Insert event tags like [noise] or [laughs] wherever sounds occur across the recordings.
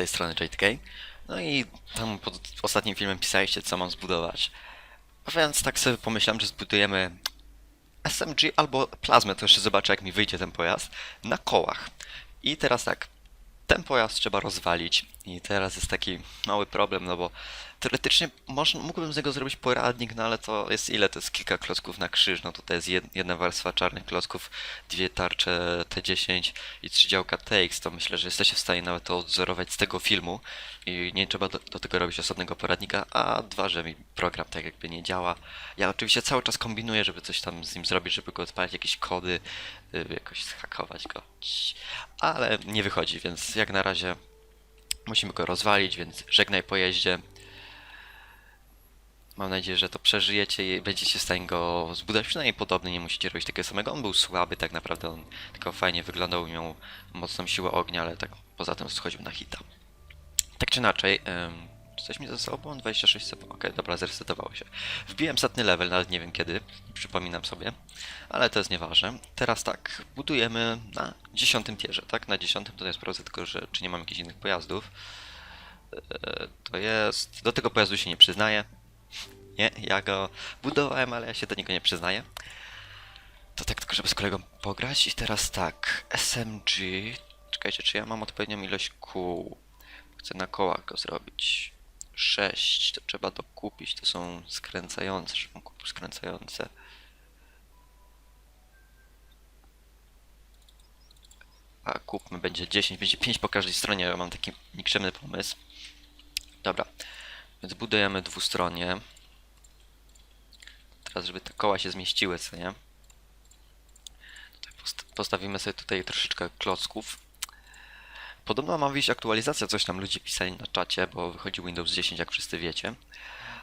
tej strony JTK. No i tam pod ostatnim filmem pisaliście, co mam zbudować. Więc tak sobie pomyślałem, że zbudujemy SMG albo plazmę, to jeszcze zobaczę, jak mi wyjdzie ten pojazd, na kołach. I teraz tak, ten pojazd trzeba rozwalić i teraz jest taki mały problem, no bo teoretycznie można, mógłbym z niego zrobić poradnik, no ale to jest ile? To jest kilka klocków na krzyż, no tutaj jest jed, jedna warstwa czarnych klocków, dwie tarcze T10 i trzy działka TX, to myślę, że jesteście w stanie nawet to odzorować z tego filmu i nie trzeba do, do tego robić osobnego poradnika, a dwa, że mi program tak jakby nie działa. Ja oczywiście cały czas kombinuję, żeby coś tam z nim zrobić, żeby go odpalić, jakieś kody, y, jakoś zhakować go, ale nie wychodzi, więc jak na razie musimy go rozwalić, więc żegnaj pojeździe. Mam nadzieję, że to przeżyjecie i będziecie w stanie go zbudować przynajmniej podobny, nie musicie robić takiego samego. On był słaby tak naprawdę, on tylko fajnie wyglądał, miał mocną siłę ognia, ale tak poza tym schodził na hita. Tak czy inaczej, czy coś mi zostało? 26 sekund. Okej, dobra, zresetowało się. Wbiłem setny level, nawet nie wiem kiedy, przypominam sobie, ale to jest nieważne. Teraz tak, budujemy na dziesiątym tierze, tak? Na dziesiątym to jest sprawdzę tylko, że czy nie mam jakichś innych pojazdów. E, To jest... Do tego pojazdu się nie przyznaję. Nie, ja go budowałem, ale ja się do niego nie przyznaję. To tak tylko, żeby z kolegą pograć. I teraz tak, SMG... Czekajcie, czy ja mam odpowiednią ilość kół? Chcę na kołach go zrobić. 6, to trzeba dokupić, to są skręcające, żebym kupił skręcające. A kupmy, będzie 10, będzie 5 po każdej stronie, ja mam taki nikczemny pomysł. Dobra, więc budujemy dwustronnie. Teraz, żeby te koła się zmieściły, co nie? Postawimy sobie tutaj troszeczkę klocków. Podobno ma wyjść aktualizacja, coś tam ludzie pisali na czacie, bo wychodzi Windows 10, jak wszyscy wiecie.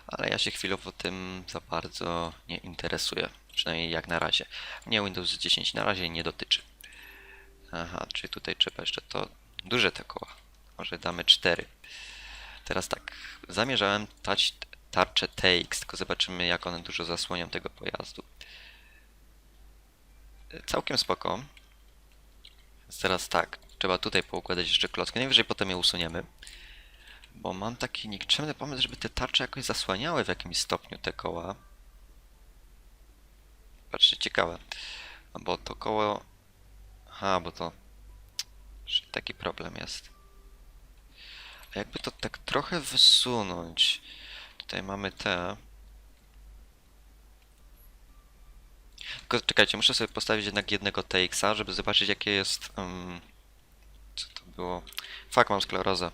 Ale ja się chwilowo tym za bardzo nie interesuję. Przynajmniej jak na razie. Nie Windows 10 na razie nie dotyczy. Aha, czyli tutaj trzeba jeszcze to... Duże te koła. Może damy 4. Teraz tak, zamierzałem dać tarczę TX, tylko zobaczymy jak one dużo zasłonią tego pojazdu. Całkiem spoko. Teraz tak, trzeba tutaj poukładać jeszcze klocki. Najwyżej potem je usuniemy. Bo mam taki nikczemny pomysł, żeby te tarcze jakoś zasłaniały w jakimś stopniu te koła. Patrzcie, ciekawe. No Bo to koło... Aha, bo to... Taki problem jest. A jakby to tak trochę wysunąć. Tutaj mamy te... Tylko czekajcie, muszę sobie postawić jednak jednego TX-a, żeby zobaczyć jakie jest... Um, co to było? Fak, mam sklerozę.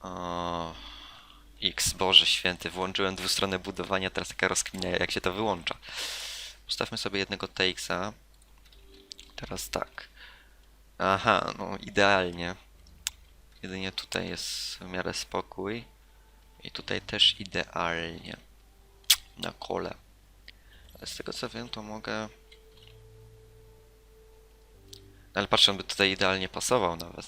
O, X, Boże święty, włączyłem dwustronne budowanie, teraz taka rozkminia, jak się to wyłącza. Ustawmy sobie jednego TX-a. Teraz tak. Aha, no idealnie. Jedynie tutaj jest w miarę spokój. I tutaj też idealnie. Na kole. Ale z tego co wiem, to mogę... Ale patrzę, on by tutaj idealnie pasował nawet.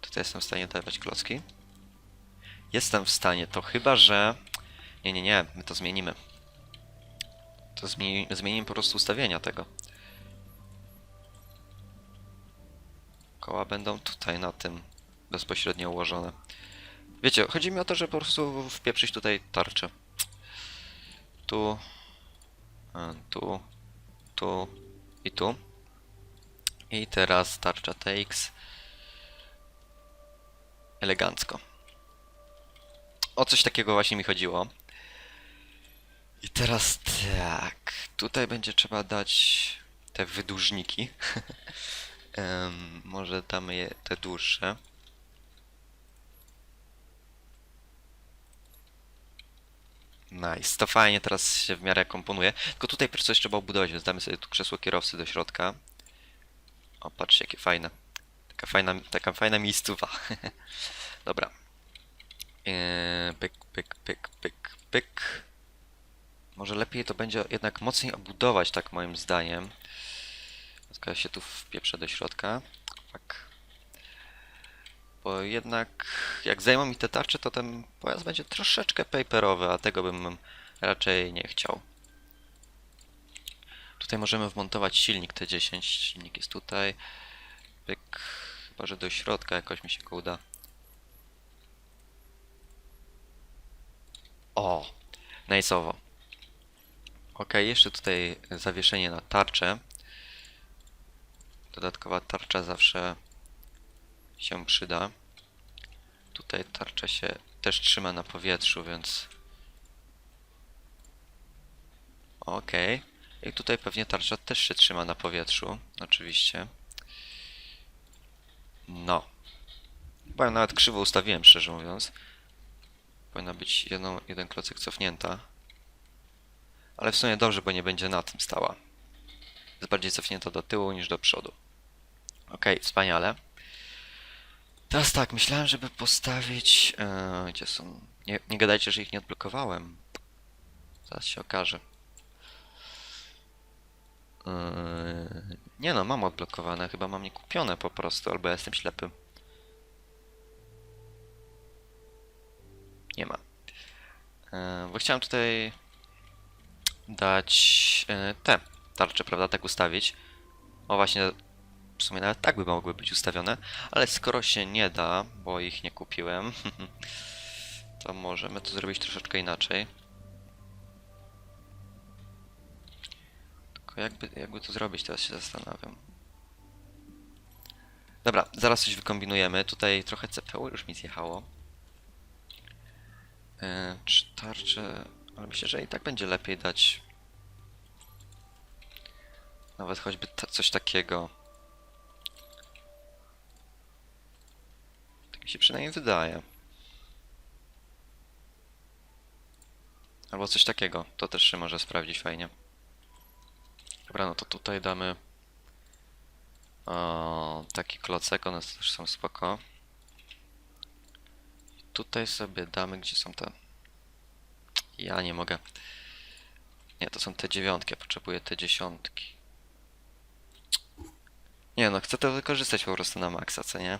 Tutaj jestem w stanie dawać klocki. Jestem w stanie, to chyba, że... Nie, nie, nie, my to zmienimy. To zmieni... zmienimy po prostu ustawienia tego. Koła będą tutaj na tym bezpośrednio ułożone. Wiecie, chodzi mi o to, że po prostu wpieprzyć tutaj tarczę. Tu, tu, tu i tu. I teraz tarcza TX. Elegancko. O coś takiego właśnie mi chodziło. I teraz tak. Tutaj będzie trzeba dać te wydłużniki. [laughs] Em, może damy je te dłuższe. Nice, to fajnie teraz się w miarę komponuje. Tylko tutaj coś trzeba obudować, więc damy sobie tu krzesło kierowcy do środka. O, patrzcie jakie fajne. Taka fajna, taka fajna miejscowa. [laughs] Dobra. Eee, pyk, pyk, pyk, pyk, pyk. Może lepiej to będzie jednak mocniej obudować, tak moim zdaniem. Tylko ja się tu wpieprzę do środka. Tak. Bo jednak jak zajmą mi te tarcze, to ten pojazd będzie troszeczkę paperowy, a tego bym raczej nie chciał. Tutaj możemy wmontować silnik T10. Silnik jest tutaj. Pyk. Chyba, że do środka jakoś mi się go uda. O! Nice'owo. Ok, jeszcze tutaj zawieszenie na tarczę. Dodatkowa tarcza zawsze się przyda. Tutaj tarcza się też trzyma na powietrzu, więc... Okej. I tutaj pewnie tarcza też się trzyma na powietrzu, oczywiście. No. Chyba ją nawet krzywo ustawiłem, szczerze mówiąc. Powinna być jedną, jeden klocek cofnięta. Ale w sumie dobrze, bo nie będzie na tym stała. Jest bardziej cofnięta do tyłu niż do przodu. Okej, wspaniale. Teraz tak, myślałem, żeby postawić... E, gdzie są? Nie, nie gadajcie, że ich nie odblokowałem. Zaraz się okaże. E, nie no, mam odblokowane, chyba mam nie kupione po prostu, albo ja jestem ślepy. Nie ma. E, bo chciałem tutaj dać te tarcze, prawda, tak ustawić. O właśnie, w sumie nawet tak by mogły być ustawione, ale skoro się nie da, bo ich nie kupiłem, [laughs] to możemy to zrobić troszeczkę inaczej. Tylko jakby, jakby to zrobić, teraz się zastanawiam. Dobra, zaraz coś wykombinujemy. Tutaj trochę CPU już mi zjechało. Yy, czy tarcze... Ale myślę, że i tak będzie lepiej dać... Nawet choćby ta, coś takiego. Tak mi się przynajmniej wydaje. Albo coś takiego. To też się może sprawdzić fajnie. Dobra, no to tutaj damy o, taki klocek, one też są spoko. I tutaj sobie damy, gdzie są te... Ja nie mogę. Nie, to są te dziewiątki, ja potrzebuję te dziesiątki. Nie no, chcę to wykorzystać po prostu na maksa, co nie?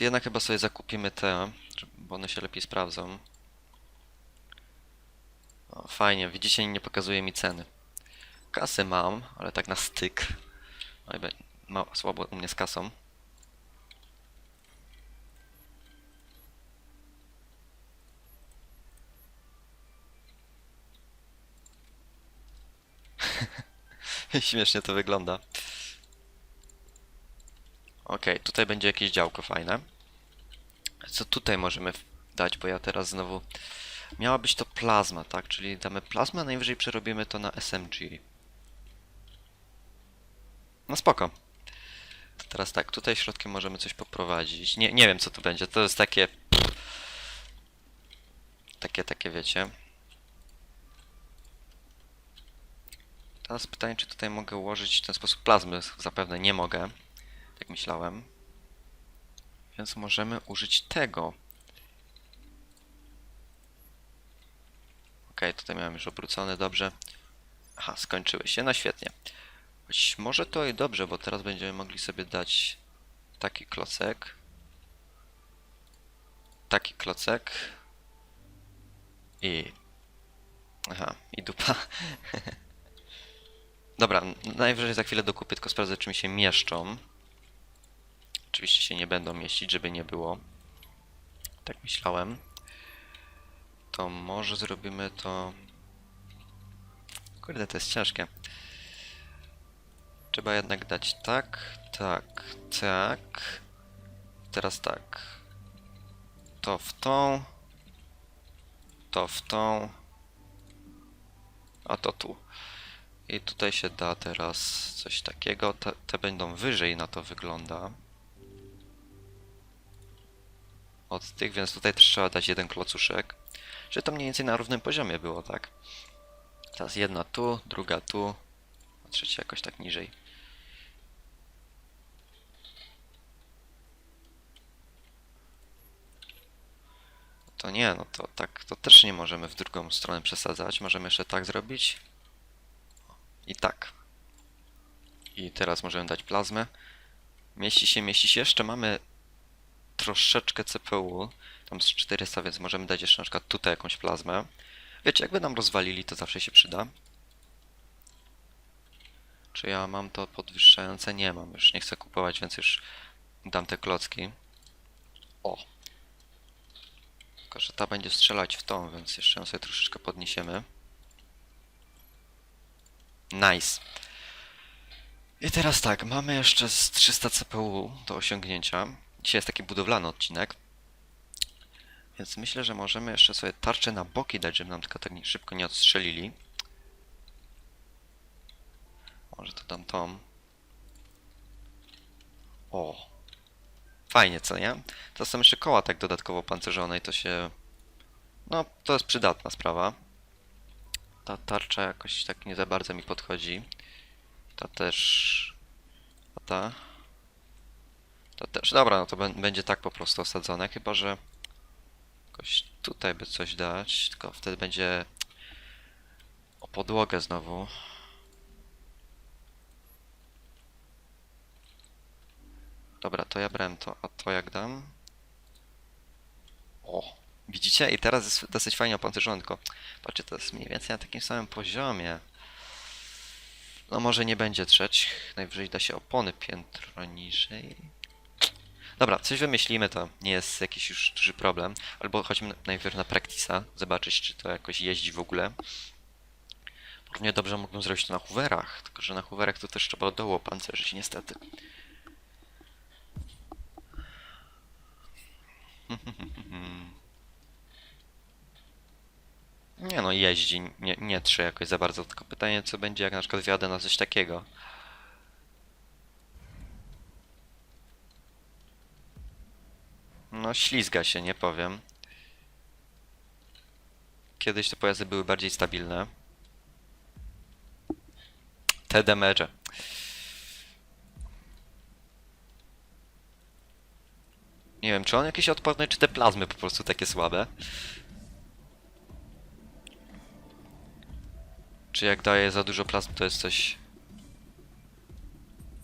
Jednak chyba sobie zakupimy te, bo one się lepiej sprawdzą. O, fajnie, widzicie, nie pokazuje mi ceny. Kasy mam, ale tak na styk. Oj, be- ma słabo u mnie z kasą. [laughs] Śmiesznie to wygląda. Okej, tutaj będzie jakieś działko fajne. Co tutaj możemy dać, bo ja teraz znowu... Miała być to plazma, tak? Czyli damy plazmę, najwyżej przerobimy to na SMG. No spoko. To teraz tak, tutaj środkiem możemy coś poprowadzić. Nie, nie wiem co to będzie, to jest takie... Takie, takie wiecie. Teraz pytanie, czy tutaj mogę ułożyć w ten sposób plazmy. Zapewne nie mogę. Tak myślałem. Więc możemy użyć tego. Ok, tutaj miałem już obrócony, dobrze. Aha, skończyły się, no świetnie. Choć może to i dobrze, bo teraz będziemy mogli sobie dać taki klocek. Taki klocek. I... Aha, i dupa. [laughs] Dobra, najwyżej za chwilę dokupię, tylko sprawdzę, czy mi się mieszczą. Oczywiście się nie będą mieścić, żeby nie było. Tak myślałem. To może zrobimy to... Kurde, to jest ciężkie. Trzeba jednak dać tak, tak, tak. Teraz tak. To w tą. To w tą. A to tu. I tutaj się da teraz coś takiego. Te, te będą wyżej na to wygląda. Od tych, więc tutaj też trzeba dać jeden klocuszek. Żeby to mniej więcej na równym poziomie było, tak? Teraz jedna tu, druga tu, a trzecia jakoś tak niżej. To nie, no to tak, to też nie możemy w drugą stronę przesadzać. Możemy jeszcze tak zrobić. I tak. I teraz możemy dać plazmę. Mieści się, mieści się. Jeszcze mamy troszeczkę CPU. Tam z 400, więc możemy dać jeszcze na przykład tutaj jakąś plazmę. Wiecie, jakby nam rozwalili, to zawsze się przyda. Czy ja mam to podwyższające? Nie mam. Już nie chcę kupować, więc już dam te klocki. O! Tylko, że ta będzie strzelać w tą, więc jeszcze ją sobie troszeczkę podniesiemy. Nice. I teraz tak, mamy jeszcze z 300 CPU do osiągnięcia. Dzisiaj jest taki budowlany odcinek. Więc myślę, że możemy jeszcze sobie tarczę na boki dać, żeby nam tylko tak szybko nie odstrzelili. Może to dam tom. O! Fajnie, co nie? To są jeszcze koła tak dodatkowo pancerzone i to się... No, to jest przydatna sprawa. Ta tarcza jakoś tak nie za bardzo mi podchodzi. Ta też... A ta... Ta też... Dobra, no to bę- będzie tak po prostu osadzone, chyba że... Jakoś tutaj by coś dać, tylko wtedy będzie... O podłogę znowu. Dobra, to ja brałem to, a to jak dam? O, widzicie? I teraz jest dosyć fajnie opancerzone, tylko patrzcie, to jest mniej więcej na takim samym poziomie. No może nie będzie trzeć, najwyżej da się opony piętro niżej. Dobra, coś wymyślimy, to nie jest jakiś już duży problem. Albo chodźmy na- najpierw na Practice'a, zobaczyć czy to jakoś jeździ w ogóle. Równie dobrze mógłbym zrobić to na Hooverach, tylko że na Hooverach to też trzeba od dołu opancerzyć niestety. [laughs] Nie no, jeździ, nie, nie trze jakoś za bardzo, tylko pytanie co będzie jak na przykład wjadę na coś takiego. No ślizga się, nie powiem. Kiedyś te pojazdy były bardziej stabilne. Te damage. Nie wiem, czy on jakiś odporny, czy te plazmy po prostu takie słabe. Czy jak daje za dużo plazm, to jest coś...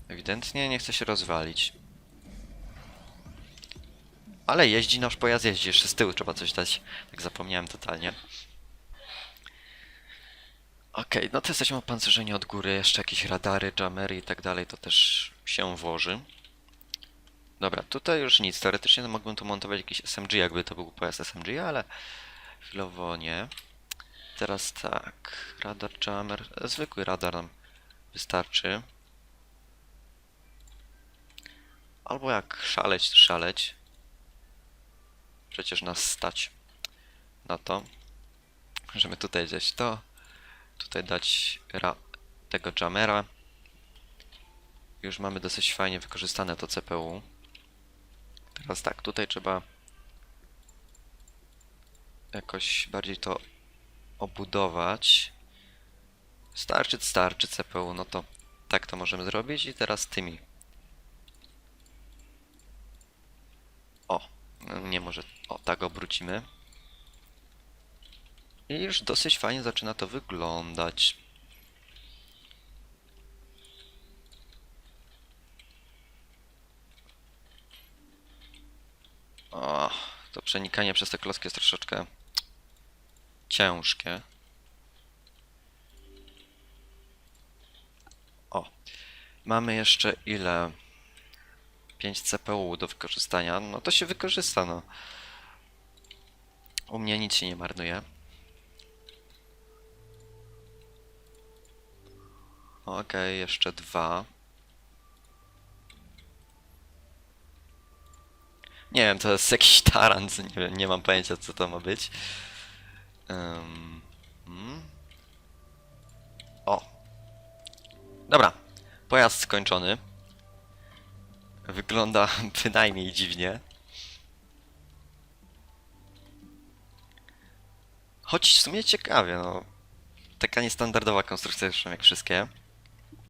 Ewidentnie nie chce się rozwalić. Ale jeździ, nasz pojazd jeździ. Jeszcze z tyłu trzeba coś dać. Tak zapomniałem totalnie. Okej, no to jesteśmy opancerzeni od góry. Jeszcze jakieś radary, jamery i tak dalej, to też się włoży. Dobra, tutaj już nic. Teoretycznie mógłbym tu montować jakiś SMG, jakby to był pojazd SMG, ale chwilowo nie. Teraz tak, radar jammer, zwykły radar nam wystarczy. Albo jak szaleć, to szaleć. Przecież nas stać na to. Możemy tutaj dać to, tutaj dać tego jammera. Już mamy dosyć fajnie wykorzystane to CPU. Teraz tak, tutaj trzeba jakoś bardziej to obudować. Starczy, starczy CPU, no to tak to możemy zrobić i teraz tymi. O, nie może, o tak obrócimy. I już dosyć fajnie zaczyna to wyglądać. O, to przenikanie przez te klocki jest troszeczkę ciężkie. O, mamy jeszcze ile? 5 CPU do wykorzystania. No to się wykorzysta, no. U mnie nic się nie marnuje. Okej, jeszcze dwa. Nie wiem, to jest jakiś tarant, nie, wiem, nie mam pojęcia co to ma być. Ym, mm. O. Dobra. Pojazd skończony. Wygląda [laughs] bynajmniej dziwnie. Choć w sumie ciekawie, no. Taka niestandardowa konstrukcja zresztą jak wszystkie.